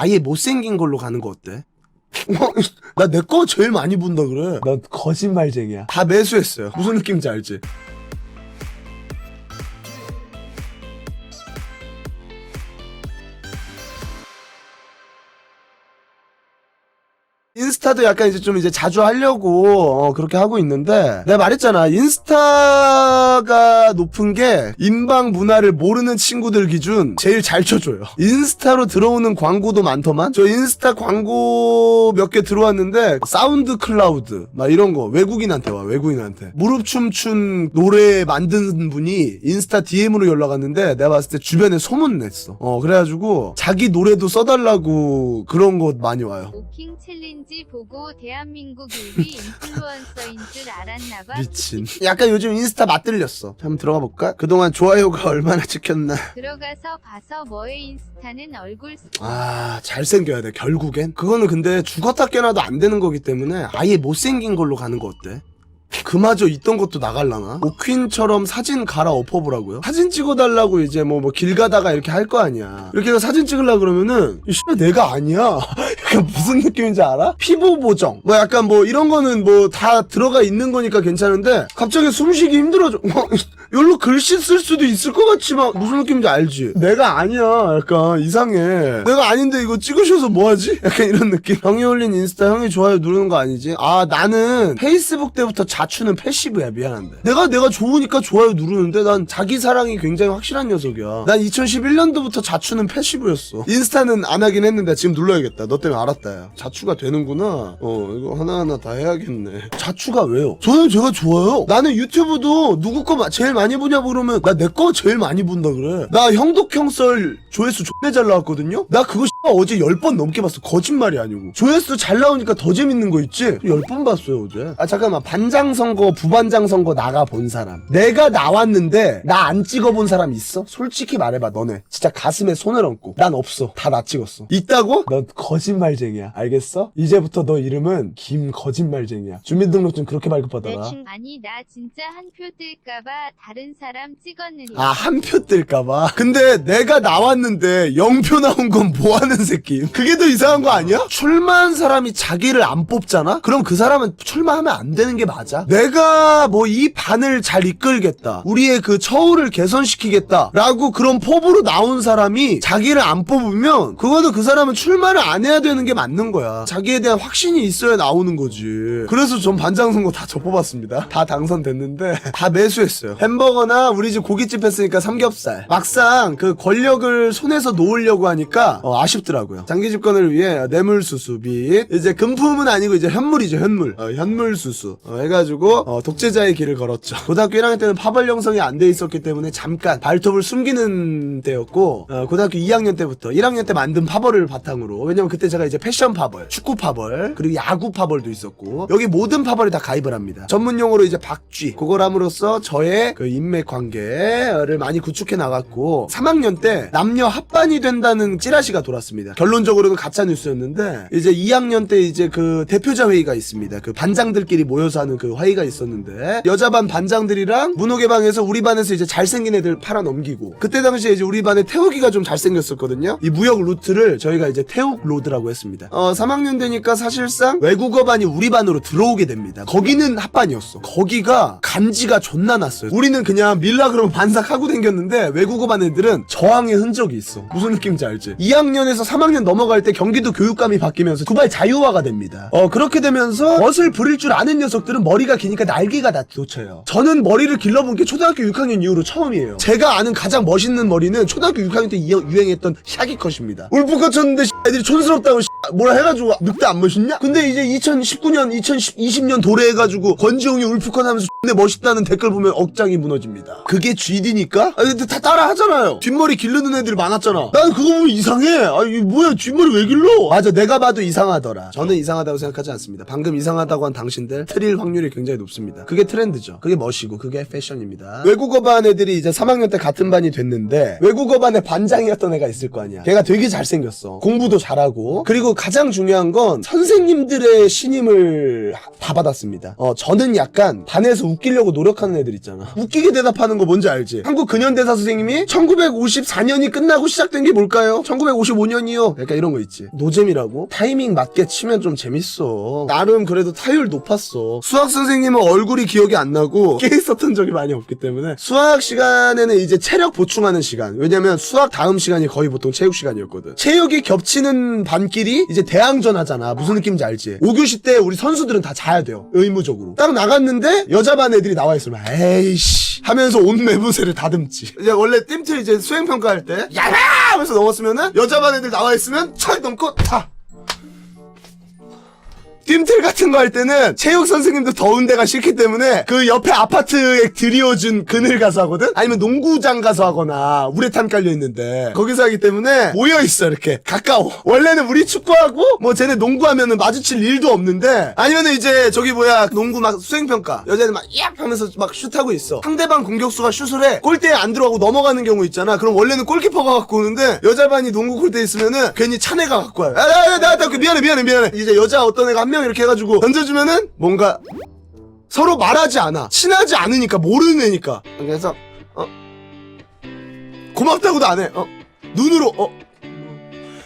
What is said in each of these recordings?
아예 못생긴 걸로 가는 거 어때? 나 내 거 제일 많이 본다 그래. 나 거짓말쟁이야. 다 매수했어요. 무슨 느낌인지 알지? 인스타도 약간 이제 좀 이제 자주 하려고 어, 그렇게 하고 있는데 내가 말했잖아. 인스타가 높은 게 인방 문화를 모르는 친구들 기준 제일 잘 쳐줘요. 인스타로 들어오는 광고도 많더만? 저 인스타 광고 몇 개 들어왔는데 사운드 클라우드 막 이런 거 외국인한테 와 외국인한테. 무릎 춤춘 노래 만든 분이 인스타 DM으로 연락 왔는데 내가 봤을 때 주변에 소문 냈어. 어 그래가지고 자기 노래도 써달라고 그런 거 많이 와요. 오킹 챌린지 보고 대한민국 일위 인플루언서인 줄 알았나봐. 미친. 약간 요즘 인스타 맛들렸어. 한번 들어가 볼까? 그동안 좋아요가 얼마나 찍혔나. 들어가서 봐서 뭐의 인스타는 얼굴 스- 아, 잘생겨야 돼, 결국엔. 그거는 근데 죽었다 깨나도 안 되는 거기 때문에 아예 못생긴 걸로 가는 거 어때? 그마저 있던 것도 나갈라나? 오퀸처럼 사진 갈아 엎어보라고요? 사진 찍어달라고 이제 뭐, 뭐, 길 가다가 이렇게 할 거 아니야. 이렇게 해서 사진 찍으려 그러면은, 이 씨발 내가 아니야. 약간 무슨 느낌인지 알아? 피부 보정. 뭐 약간 뭐 이런 거는 뭐 다 들어가 있는 거니까 괜찮은데, 갑자기 숨쉬기 힘들어져. 여기로 글씨 쓸 수도 있을 것 같지만, 무슨 느낌인지 알지? 내가 아니야. 약간 이상해. 내가 아닌데 이거 찍으셔서 뭐하지? 약간 이런 느낌. 형이 올린 인스타 형이 좋아요 누르는 거 아니지? 아, 나는 페이스북 때부터 자추는 패시브야. 미안한데. 내가 내가 좋으니까 좋아요 누르는데 난 자기 사랑이 굉장히 확실한 녀석이야. 난 2011년도부터 자추는 패시브였어. 인스타는 안 하긴 했는데 지금 눌러야겠다. 너 때문에 알았다. 야. 자추가 되는구나. 어, 이거 하나하나 다 해야겠네. 자추가 왜요? 저는 제가 좋아요. 나는 유튜브도 누구 거 마- 제일 많이 보냐 그러면 나 내 거 제일 많이 본다 그래. 나 형독형 썰 조회수 존나 잘 나왔거든요? 나 그거 씨발 어제 10번 넘게 봤어. 거짓말이 아니고. 조회수 잘 나오니까 더 재밌는 거 있지? 10번 봤어요, 어제. 아, 잠깐만. 반장 선거, 부반장 선거 나가 본 사람. 내가 나왔는데 나 안 찍어본 사람 있어? 솔직히 말해봐, 너네. 진짜 가슴에 손을 얹고. 난 없어. 다 나 찍었어. 있다고? 너 거짓말쟁이야. 알겠어? 이제부터 너 이름은 김 거짓말쟁이야. 주민등록증 그렇게 발급받아라. 대충 아니 나 진짜 한 표 뜰까봐 다른 사람 찍었느니. 아, 한 표 뜰까봐. 근데 내가 나왔 는데 0표 나온 건 뭐 하는 새끼? 그게 더 이상한 거 아니야? 출마한 사람이 자기를 안 뽑잖아? 그럼 그 사람은 출마하면 안 되는 게 맞아? 내가 뭐 이 반을 잘 이끌겠다. 우리의 그 처우를 개선시키겠다. 라고 그런 포부로 나온 사람이 자기를 안 뽑으면 그거는 그 사람은 출마를 안 해야 되는 게 맞는 거야. 자기에 대한 확신이 있어야 나오는 거지. 그래서 전 반장 선거 다 저 뽑았습니다. 다 당선됐는데 다 매수했어요. 햄버거나 우리 집 고깃집 했으니까 삼겹살. 막상 그 권력을 손에서 놓으려고 하니까 어, 아쉽더라고요. 장기 집권을 위해 뇌물 수수 및 이제 금품은 아니고 이제 현물이죠 현물. 어, 현물 수수 어, 해가지고 어, 독재자의 길을 걸었죠. 고등학교 1학년 때는 파벌 형성이 안 돼 있었기 때문에 잠깐 발톱을 숨기는 때였고 어, 고등학교 2학년 때부터 1학년 때 만든 파벌을 바탕으로 왜냐면 그때 제가 이제 패션 파벌, 축구 파벌 그리고 야구 파벌도 있었고 여기 모든 파벌에 다 가입을 합니다. 전문 용어로 이제 박쥐 그걸 함으로써 저의 그 인맥 관계를 많이 구축해 나갔고 3학년 때 남녀 합반이 된다는 찌라시가 돌았습니다. 결론적으로는 가짜 뉴스였는데 이제 2학년 때 이제 그 대표자 회의가 있습니다. 그 반장들끼리 모여서 하는 그 회의가 있었는데 여자 반 반장들이랑 문호개방에서 우리 반에서 이제 잘생긴 애들 팔아 넘기고 그때 당시에 이제 우리 반에 태욱이가 좀 잘생겼었거든요. 이 무역 루트를 저희가 이제 태욱 로드라고 했습니다. 어 3학년 되니까 사실상 외국어 반이 우리 반으로 들어오게 됩니다. 거기는 합반이었어. 거기가 간지가 존나 났어요. 우리는 그냥 밀라 그러면 반삭하고 댕겼는데 외국어 반 애들은 저항의 흔적 이 있어. 무슨 느낌인지 알지? 2학년에서 3학년 넘어갈 때 경기도 교육감이 바뀌면서 두발 자유화가 됩니다. 어 그렇게 되면서 멋을 부릴 줄 아는 녀석들은 머리가 기니까 날개가 다 돋쳐요. 저는 머리를 길러본 게 초등학교 6학년 이후로 처음이에요. 제가 아는 가장 멋있는 머리는 초등학교 6학년 때 이- 유행했던 샤기컷입니다. 울프컷 쳤는데 씨, 애들이 촌스럽다고 씨, 뭐라 해가지고 늑대 안 멋있냐? 근데 이제 2019년, 2020년 도래해가지고 권지용이 울프컷 하면서 X내 멋있다는 댓글 보면 억장이 무너집니다. 그게 GD니까? 아 근데 다 따라 하잖아요. 뒷머리 기르는 애들이 많았잖아. 난 그거 보면 이상해. 아 이게 뭐야 뒷머리 왜 길러? 맞아 내가 봐도 이상하더라. 저는 이상하다고 생각하지 않습니다. 방금 이상하다고 한 당신들 트릴 확률이 굉장히 높습니다. 그게 트렌드죠. 그게 멋이고 그게 패션입니다. 외국어 반 애들이 이제 3학년 때 같은 반이 됐는데 외국어 반의 반장이었던 애가 있을 거 아니야. 걔가 되게 잘생겼어. 공부도 잘하고 그리고 가장 중요한 건 선생님들의 신임을 다 받았습니다. 어, 저는 약간 반에서 웃기려고 노력하는 애들 있잖아. 웃기게 대답하는 거 뭔지 알지? 한국 근현대사 선생님이 1954년이 끝나고 시작된 게 뭘까요? 1955년이요. 약간 이런 거 있지. 노잼이라고? 타이밍 맞게 치면 좀 재밌어. 나름 그래도 타율 높았어. 수학 선생님은 얼굴이 기억이 안 나고 깨 있었던 적이 많이 없기 때문에 수학 시간에는 이제 체력 보충하는 시간. 왜냐면 수학 다음 시간이 거의 보통 체육 시간이었거든. 체육이 겹치는 반끼리 이제 대항전 하잖아. 무슨 느낌인지 알지? 5교시 때 우리 선수들은 다 자야 돼요. 의무적으로. 딱 나갔는데 여자 반 애들이 나와 있으면 에이씨 하면서 온 매부새를 다듬지. 이제 원래 띠틀 이제 수행 평가할 때 야라 하면서 넘었으면은 여자 반 애들 나와 있으면 철 넘고 타. 띠틀 같은 거 할 때는 체육 선생님도 더운 데가 싫기 때문에 그 옆에 아파트에 들이워준 그늘 가서 하거든? 아니면 농구장 가서 하거나 우레탄 깔려 있는데 거기서 하기 때문에 모여 있어 이렇게 가까워. 원래는 우리 축구하고 뭐 쟤네 농구하면은 마주칠 일도 없는데 아니면은 이제 저기 뭐야 농구 막 수행평가 여자애들 막얍 하면서 막 슛하고 있어. 상대방 공격수가 슛을 해 골대에 안 들어가고 넘어가는 경우 있잖아. 그럼 원래는 골키퍼가 갖고 오는데 여자 반이 농구 골대 있으면은 괜히 찬애가 갖고 와요. 아나나 나 미안해 미안해 미안해. 이제 여자 어떤 애가 한명 이렇게 해가지고 던져주면은 뭔가 서로 말하지 않아. 친하지 않으니까 모르는 애니까. 그래서 어 고맙다고도 안 해. 어 눈으로 어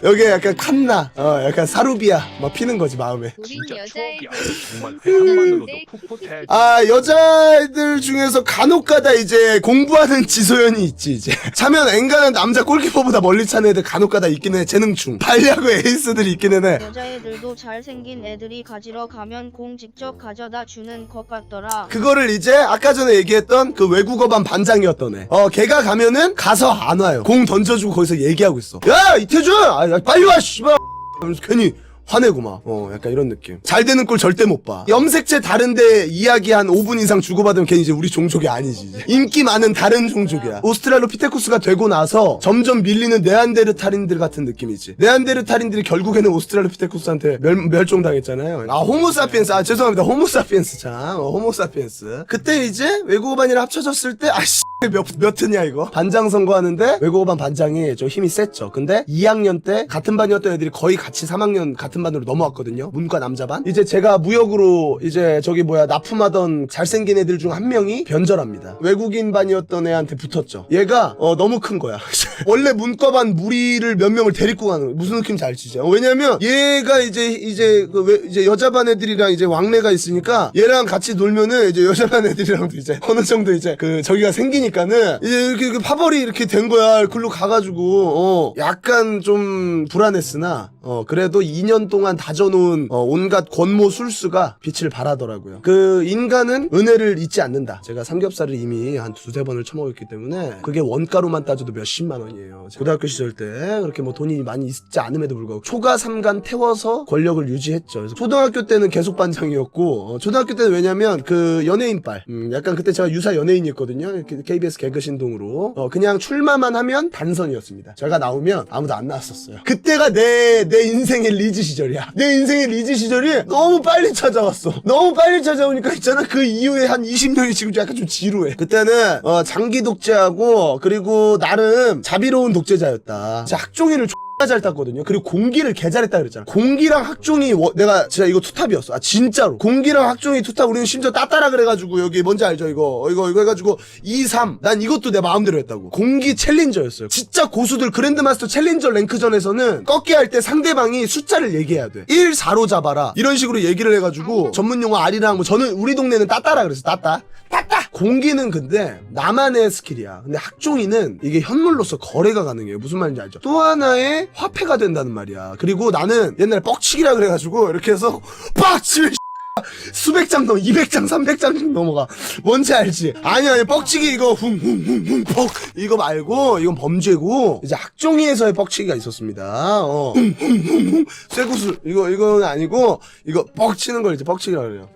여기에 약간 칸나 어 약간 사루비아 막 피는 거지 마음에. 우린 진짜 추억이야. 여자애들 정말 네. 풋풋해. 아 여자애들 중에서 간혹가다 이제 공부하는 지소연이 있지 이제 차면 앵간한 남자 골키퍼보다 멀리 차는 애들 간혹가다 있긴 해 재능충 발야구 에이스들이 있기는 해 여자애들도 잘생긴 애들이 가지러 가면 공 직접 가져다 주는 것 같더라. 그거를 이제 아까 전에 얘기했던 그 외국어반 반장이었던 애. 어, 걔가 가면은 가서 안 와요. 공 던져주고 거기서 얘기하고 있어. 야, 이태준! 아, 야, 빨리 와, 씨발! 하면서 괜히 화내고 막, 어, 약간 이런 느낌. 잘 되는 꼴 절대 못 봐. 염색체 다른데 이야기 한 5분 이상 주고받으면 걔는 이제 우리 종족이 아니지. 이제. 인기 많은 다른 종족이야. 오스트랄로피테쿠스가 되고 나서 점점 밀리는 네안데르탈인들 같은 느낌이지. 네안데르탈인들이 결국에는 오스트랄로피테쿠스한테 멸, 멸종당했잖아요. 아, 호모사피엔스. 아, 죄송합니다. 호모사피엔스 참. 어, 호모사피엔스. 그때 이제 외국어반이랑 합쳐졌을 때, 아씨. 몇, 몇 트냐, 이거? 반장 선거하는데, 외국어반 반장이 좀 힘이 셌죠. 근데, 2학년 때, 같은 반이었던 애들이 거의 같이 3학년 같은 반으로 넘어왔거든요. 문과 남자반. 이제 제가 무역으로, 이제 저기 뭐야, 납품하던 잘생긴 애들 중 한 명이 변절합니다. 외국인 반이었던 애한테 붙었죠. 얘가, 어, 너무 큰 거야. 원래 문과반 무리를 몇 명을 데리고 가는 거야. 무슨 느낌인지 알지? 어, 왜냐면, 얘가 이제, 이제, 그, 왜- 이제 여자반 애들이랑 이제 왕래가 있으니까, 얘랑 같이 놀면은, 이제 여자반 애들이랑도 이제, 어느 정도 이제, 그, 저기가 생기니까 는, 이제 이렇게, 이렇게 파벌이 이렇게 된 거야. 글로 가가지고, 어, 약간 좀 불안했으나, 어, 그래도 2년 동안 다져놓은, 어, 온갖 권모 술수가 빛을 발하더라고요. 그, 인간은 은혜를 잊지 않는다. 제가 삼겹살을 이미 한 두세 번을 처먹었기 때문에, 그게 원가로만 따져도 몇십만 원이에요. 고등학교 시절 때, 그렇게 뭐 돈이 많이 있지 않음에도 불구하고, 초과 삼간 태워서 권력을 유지했죠. 그래서 초등학교 때는 계속 반장이었고, 어, 초등학교 때는 왜냐면, 그, 연예인 빨. 음, 약간 그때 제가 유사 연예인이었거든요. 이렇게 KBS 개그 신동으로. 어, 그냥 출마만 하면 단선이었습니다. 제가 나오면 아무도 안 나왔었어요. 그때가 내, 내 인생의 리즈 시절이야. 내 인생의 리즈 시절이 너무 빨리 찾아왔어. 너무 빨리 찾아오니까 있잖아. 그 이후에 한 20년이 지금 약간 좀 지루해. 그때는, 어, 장기 독재하고, 그리고 나름 자비로운 독재자였다. 진짜 학종이를 X나 잘 땄거든요. 그리고 공기를 개 잘했다 그랬잖아. 공기랑 학종이 워- 내가 진짜 이거 투탑이었어. 아 진짜로. 공기랑 학종이 투탑 우리는 심지어 따따라 그래가지고 여기 뭔지 알죠 이거 이거 이거 해가지고 2, 3. 난 이것도 내 마음대로 했다고. 공기 챌린저였어요. 진짜 고수들 그랜드마스터 챌린저 랭크전에서는 꺾기 할 때 상대방이 숫자를 얘기해야 돼. 1, 4로 잡아라. 이런 식으로 얘기를 해가지고 전문 용어 아리랑 뭐 저는 우리 동네는 따따라 그랬어. 따따. 따따. 공기는 근데 나만의 스킬이야. 근데 학종이는 이게 현물로서 거래가 가능해요. 무슨 말인지 알죠? 또 하나의 화폐가 된다는 말이야. 그리고 나는 옛날에 뻑치기라 그래가지고 이렇게 해서 빡 치면 수백 장 넘어, 200장, 300장 넘어가. 뭔지 알지? 아니, 아니, 뻑치기 이거 훔훔훔훔 뻑 이거 말고 이건 범죄고 이제 학종이에서의 뻑치기가 있었습니다. 어. 훔훔훔훔 쇠구슬 이거 이거는 아니고 이거 뻑치는 걸 이제 뻑치기라 그래요.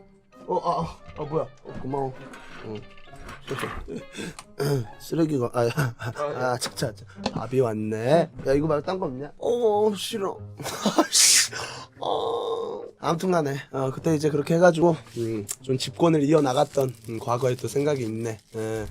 어, 아, 아, 아 뭐야? 어, 고마워. 어. 쓰레기가 아, 아, 차차 밥이 왔네. 야 이거 말고 딴 거 없냐? 어 싫어. 어 아무튼간에 어, 그때 이제 그렇게 해가지고 음, 좀 집권을 이어 나갔던 음, 과거에 또 생각이 있네. 예.